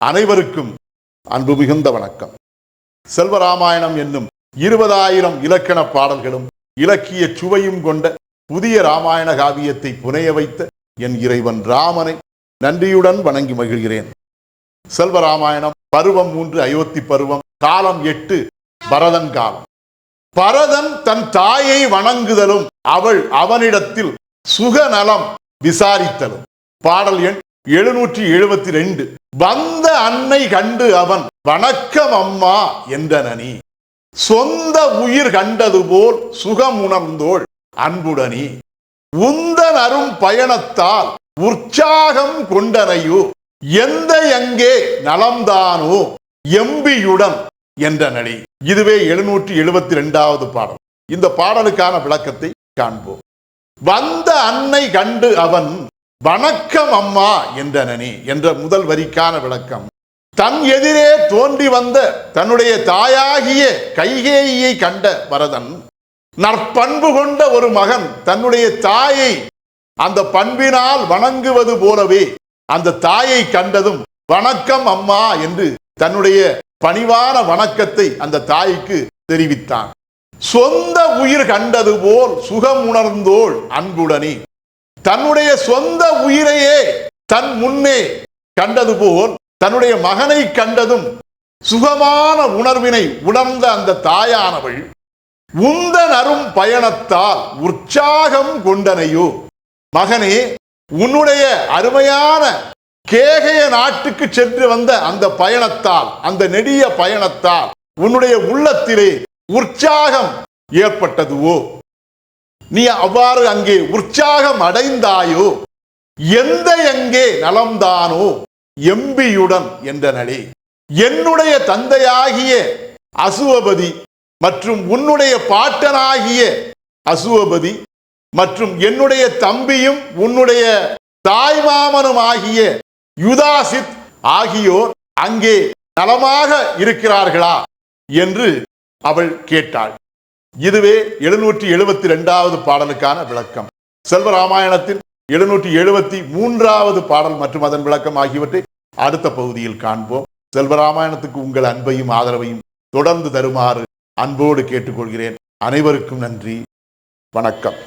அனைவருக்கும் அன்பு மிகுந்த வணக்கம். செல்வராமாயணம் என்னும் இருபதாயிரம் இலக்கண பாடல்களும் இலக்கிய சுவையும் கொண்ட புதிய ராமாயண காவியத்தை புனைய வைத்த என் இறைவன் ராமனை நன்றியுடன் வணங்கி மகிழ்கிறேன். செல்வராமாயணம் பருவம் மூன்று அயோத்தி பருவம் காலம் எட்டு பரதன் காலம். பரதன் தன் தாயை வணங்குதலும் அவள் அவனிடத்தில் சுகநலம் விசாரித்தலும். பாடல் எண் எழுநூற்றி எழுபத்தி ரெண்டு. வந்த அன்னை கண்டு அவன் வணக்கம் அம்மா என்றனி சொந்த உயிர் கண்டது போல் சுகம் உணர்ந்தோள் அன்புடனி. உந்தன் அரும் பயணத்தால் உற்சாகம் கொண்டனையோ எந்த எங்கே நலம்தானோ எம்பியுடன் என்ற நடி இதுவே எழுநூற்றி எழுபத்தி ரெண்டாவது பாடல். இந்த பாடலுக்கான விளக்கத்தை காண்போம். வந்த அன்னை கண்டு அவன் வணக்கம் அம்மா என்றனனி என்ற முதல் வரிக்கான விளக்கம். தன் எதிரே தோன்றி வந்த தன்னுடைய தாயாகிய கைகேயியை கண்ட பரதன் நற்பண்பு கொண்ட ஒரு மகன் தன்னுடைய தாயை அந்த பண்பினால் வணங்குவது போலவே அந்த தாயை கண்டதும் வணக்கம் அம்மா என்று தன்னுடைய பணிவான வணக்கத்தை அந்த தாய்க்கு தெரிவித்தான். சொந்த உயிர் கண்டது போல் சுகம் உணர்ந்தோள் அன்புடனே தன்னுடைய சொந்த உயிரையே தன் முன்னே கண்டது போல் தன்னுடைய மகனை கண்டதும் சுகமான உணர்வினை உணர்ந்த அந்த தாயானவள் உந்த நரும் பயணத்தால் உற்சாகம் கொண்டனையோ? மகனே உன்னுடைய அருமையான கேகய நாட்டுக்கு சென்று வந்த அந்த பயணத்தால் அந்த நெடிய பயணத்தால் உன்னுடைய உள்ளத்திலே உற்சாகம் ஏற்பட்டதுவோ? நீ அவ்வாறு அங்கே உற்சாகம் அடைந்தாயோ? எந்த எங்கே நலம்தானோ? எம்பியுடன் என்ற நலே என்னுடைய தந்தையாகிய அசுவபதி மற்றும் உன்னுடைய பாட்டனாகிய அசுவபதி மற்றும் என்னுடைய தம்பியும் உன்னுடைய தாய்மாமனும் ஆகிய யுதாசித் ஆகியோர் அங்கே நலமாக இருக்கிறார்களா? என்று அவள் கேட்டாள். இதுவே எழுநூற்றி எழுபத்தி ரெண்டாவது பாடலுக்கான விளக்கம். செல்வராமாயணத்தின் எழுநூற்றி எழுபத்தி மூன்றாவது பாடல் மற்றும் அதன் விளக்கம் ஆகியவற்றை அடுத்த பகுதியில் காண்போம். செல்வராமாயணத்துக்கு உங்கள் அன்பையும் ஆதரவையும் தொடர்ந்து தருமாறு அன்போடு கேட்டுக்கொள்கிறேன். அனைவருக்கும் நன்றி. வணக்கம்.